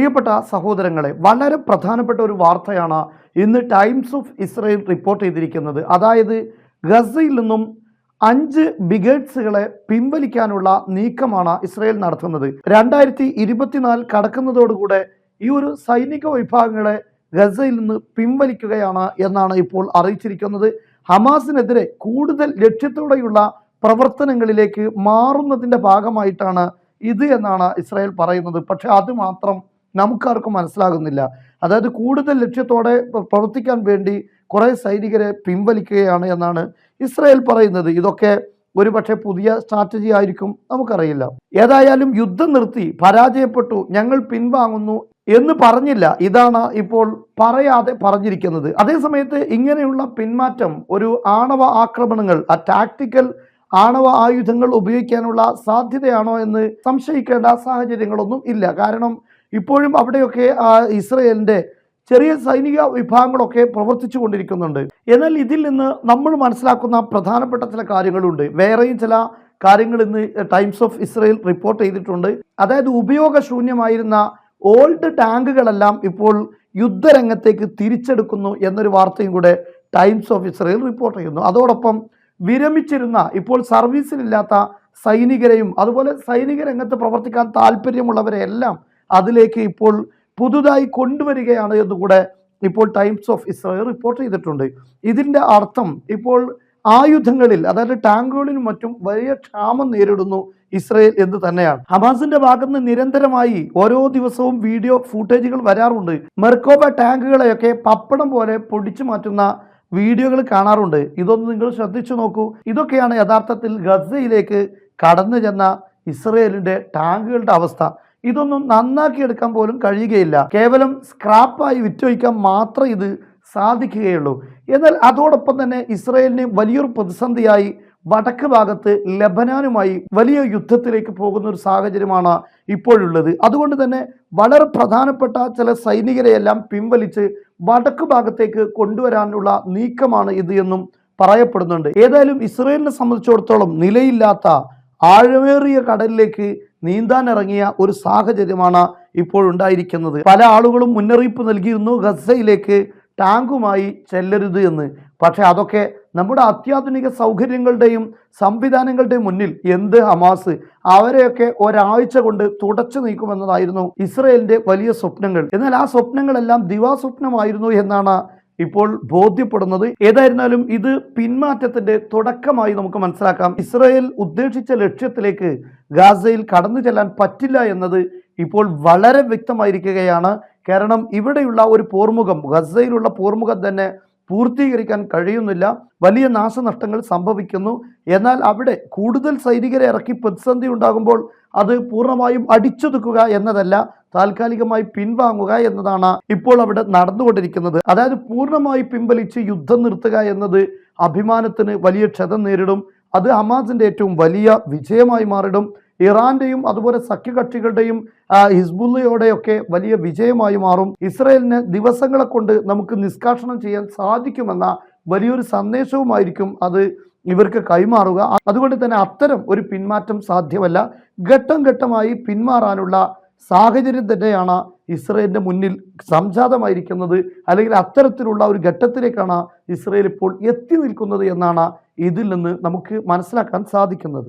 പ്രിയപ്പെട്ട സഹോദരങ്ങളെ വളരെ പ്രധാനപ്പെട്ട ഒരു വാർത്തയാണ് ഇന്ന് ടൈംസ് ഓഫ് ഇസ്രയേൽ റിപ്പോർട്ട് ചെയ്തിരിക്കുന്നത്. അതായത് ഗസയിൽ നിന്നും അഞ്ച് ബിഗേഡ്സുകളെ പിൻവലിക്കാനുള്ള നീക്കമാണ് ഇസ്രയേൽ നടത്തുന്നത്. രണ്ടായിരത്തി ഇരുപത്തിനാല് കടക്കുന്നതോടുകൂടെ ഈ ഒരു സൈനിക വിഭാഗങ്ങളെ ഗസയിൽ നിന്ന് പിൻവലിക്കുകയാണ് എന്നാണ് ഇപ്പോൾ അറിയിച്ചിരിക്കുന്നത്. ഹമാസിനെതിരെ കൂടുതൽ ലക്ഷ്യത്തോടെയുള്ള പ്രവർത്തനങ്ങളിലേക്ക് മാറുന്നതിന്റെ ഭാഗമായിട്ടാണ് ഇത് എന്നാണ് ഇസ്രായേൽ പറയുന്നത്. പക്ഷെ അത് മാത്രം നമുക്കാർക്കും മനസ്സിലാകുന്നില്ല. അതായത് കൂടുതൽ ലക്ഷ്യത്തോടെ പ്രവർത്തിക്കാൻ വേണ്ടി കുറേ സൈനികരെ പിൻവലിക്കുകയാണ് എന്നാണ് ഇസ്രായേൽ പറയുന്നത്. ഇതൊക്കെ ഒരുപക്ഷെ പുതിയ സ്ട്രാറ്റജി ആയിരിക്കും നമുക്കറിയില്ല. ഏതായാലും യുദ്ധം നിർത്തി പരാജയപ്പെട്ടു ഞങ്ങൾ പിൻവാങ്ങുന്നു എന്ന് പറഞ്ഞില്ല. ഇതാണ് ഇപ്പോൾ പറയാതെ പറഞ്ഞിരിക്കുന്നത്. അതേസമയത്ത് ഇങ്ങനെയുള്ള പിന്മാറ്റം ഒരു ആണവ ആക്രമണങ്ങൾ ആ ടാക്ടിക്കൽ ആണവ ആയുധങ്ങൾ ഉപയോഗിക്കാനുള്ള സാധ്യതയാണോ എന്ന് സംശയിക്കേണ്ട സാഹചര്യങ്ങളൊന്നും ഇല്ല. കാരണം ഇപ്പോഴും അവിടെയൊക്കെ ഇസ്രയേലിന്റെ ചെറിയ സൈനിക വിഭാഗങ്ങളൊക്കെ പ്രവർത്തിച്ചു കൊണ്ടിരിക്കുന്നുണ്ട് എന്നാൽ ഇതിൽ നിന്ന് നമ്മൾ മനസ്സിലാക്കുന്ന പ്രധാനപ്പെട്ട ചില കാര്യങ്ങളുണ്ട്. വേറെയും ചില കാര്യങ്ങൾ ഇന്ന് ടൈംസ് ഓഫ് ഇസ്രയേൽ റിപ്പോർട്ട് ചെയ്തിട്ടുണ്ട്. അതായത് ഉപയോഗശൂന്യമായിരുന്ന ഓൾഡ് ടാങ്കുകളെല്ലാം ഇപ്പോൾ യുദ്ധരംഗത്തേക്ക് തിരിച്ചെടുക്കുന്നു എന്നൊരു വാർത്തയും കൂടെ ടൈംസ് ഓഫ് ഇസ്രയേൽ റിപ്പോർട്ട് ചെയ്യുന്നു. അതോടൊപ്പം വിരമിച്ചിരുന്ന ഇപ്പോൾ സർവീസിലില്ലാത്ത സൈനികരെയും അതുപോലെ സൈനിക രംഗത്ത് പ്രവർത്തിക്കാൻ താല്പര്യമുള്ളവരെ എല്ലാം അതിലേക്ക് ഇപ്പോൾ പുതുതായി കൊണ്ടുവരികയാണ് എന്നുകൂടെ ഇപ്പോൾ ടൈംസ് ഓഫ് ഇസ്രായേൽ റിപ്പോർട്ട് ചെയ്തിട്ടുണ്ട്. ഇതിന്റെ അർത്ഥം ഇപ്പോൾ ആയുധങ്ങളിൽ അതായത് ടാങ്കുകളിലും മറ്റും വലിയ ക്ഷാമം നേരിടുന്നു ഇസ്രയേൽ എന്ന് തന്നെയാണ്. ഹമാസിന്റെ ഭാഗത്ത് നിരന്തരമായി ഓരോ ദിവസവും വീഡിയോ ഫൂട്ടേജുകൾ വരാറുണ്ട്. മെർക്കോബ ടാങ്കുകളെയൊക്കെ പപ്പടം പോലെ പൊടിച്ചു മാറ്റുന്ന വീഡിയോകൾ കാണാറുണ്ട്. ഇതൊന്ന് നിങ്ങൾ ശ്രദ്ധിച്ചു നോക്കൂ. ഇതൊക്കെയാണ് യഥാർത്ഥത്തിൽ ഗസയിലേക്ക് കടന്നു ചെന്ന ഇസ്രയേലിന്റെ ടാങ്കുകളുടെ അവസ്ഥ. ഇതൊന്നും നന്നാക്കി എടുക്കാൻ പോലും കഴിയുകയില്ല. കേവലം സ്ക്രാപ്പായി വിറ്റൊഴിക്കാൻ മാത്രം ഇത് സാധിക്കുകയുള്ളൂ. എന്നാൽ അതോടൊപ്പം തന്നെ ഇസ്രയേലിന് വലിയൊരു പ്രതിസന്ധിയായി വടക്ക് ഭാഗത്ത് ലബനാനുമായി വലിയ യുദ്ധത്തിലേക്ക് പോകുന്ന ഒരു സാഹചര്യമാണ് ഇപ്പോഴുള്ളത്. അതുകൊണ്ട് തന്നെ വളരെ പ്രധാനപ്പെട്ട ചില സൈനികരെയെല്ലാം പിൻവലിച്ച് വടക്ക് ഭാഗത്തേക്ക് കൊണ്ടുവരാനുള്ള നീക്കമാണ് ഇത് എന്നും പറയപ്പെടുന്നുണ്ട്. ഏതായാലും ഇസ്രയേലിനെ സംബന്ധിച്ചിടത്തോളം നിലയില്ലാത്ത ആഴമേറിയ കടലിലേക്ക് നീന്താൻ ഇറങ്ങിയ ഒരു സാഹചര്യമാണ് ഇപ്പോൾ ഉണ്ടായിരിക്കുന്നത്. പല ആളുകളും മുന്നറിയിപ്പ് നൽകിയിരുന്നു ഗസയിലേക്ക് ടാങ്കുമായി ചെല്ലരുത് എന്ന്. പക്ഷേ അതൊക്കെ നമ്മുടെ അത്യാധുനിക സൗകര്യങ്ങളുടെയും സംവിധാനങ്ങളുടെയും മുന്നിൽ എന്ത് ഹമാസ്? അവരെയൊക്കെ ഒരാഴ്ച കൊണ്ട് തുടച്ചു നീക്കുമെന്നതായിരുന്നു ഇസ്രയേലിന്റെ വലിയ സ്വപ്നങ്ങൾ. എന്നാൽ ആ സ്വപ്നങ്ങളെല്ലാം ദിവാസ്വപ്നമായിരുന്നു എന്നാണ് ഇപ്പോൾ ബോധ്യപ്പെടുന്നത് ഏതായിരുന്നാലും ഇത് പിന്മാറ്റത്തിന്റെ തുടക്കമായി നമുക്ക് മനസ്സിലാക്കാം. ഇസ്രായേൽ ഉദ്ദേശിച്ച ലക്ഷ്യത്തിലേക്ക് ഗാസയിൽ കടന്നു ചെല്ലാൻ പറ്റില്ല എന്നത് ഇപ്പോൾ വളരെ വ്യക്തമായിരിക്കുകയാണ്. കാരണം ഇവിടെയുള്ള ഒരു പോർമുഖം ഗസയിലുള്ള പോർമുഖം തന്നെ പൂർത്തീകരിക്കാൻ കഴിയുന്നില്ല. വലിയ നാശനഷ്ടങ്ങൾ സംഭവിക്കുന്നു. എന്നാൽ അവിടെ കൂടുതൽ സൈനികരെ ഇറക്കി പ്രതിസന്ധി ഉണ്ടാകുമ്പോൾ അത് പൂർണമായും അടിച്ചൊതുക്കുക എന്നതല്ല താൽക്കാലികമായി പിൻവാങ്ങുക എന്നതാണ് ഇപ്പോൾ അവിടെ നടന്നുകൊണ്ടിരിക്കുന്നത്. അതായത് പൂർണമായി പിൻവലിച്ച് യുദ്ധം നിർത്തുക എന്നത് അഭിമാനത്തിന് വലിയ ക്ഷതം നേരിടും. അത് ഹമാസിന്റെ ഏറ്റവും വലിയ വിജയമായി മാറിടും. ഇറാന്റെയും അതുപോലെ സഖ്യകക്ഷികളുടെയും ഹിസ്ബുല്ലയോടെയൊക്കെ വലിയ വിജയമായി മാറും. ഇസ്രയേലിന് ദിവസങ്ങളെ കൊണ്ട് നമുക്ക് നിഷ്കാഷണം ചെയ്യാൻ സാധിക്കുമെന്ന വലിയൊരു സന്ദേശവുമായിരിക്കും അത് ഇവർക്ക് കൈമാറുക. അതുകൊണ്ട് തന്നെ അത്തരം ഒരു പിന്മാറ്റം സാധ്യമല്ല. ഘട്ടം ഘട്ടമായി പിന്മാറാനുള്ള സാഹചര്യം തന്നെയാണ് ഇസ്രയേലിന്റെ മുന്നിൽ സംജാതമായിരിക്കുന്നത്. അല്ലെങ്കിൽ അത്തരത്തിലുള്ള ഒരു ഘട്ടത്തിലേക്കാണ് ഇസ്രയേൽ ഇപ്പോൾ എത്തി നിൽക്കുന്നത് എന്നാണ് ഇതിൽ നിന്ന് നമുക്ക് മനസ്സിലാക്കാൻ സാധിക്കുന്നത്.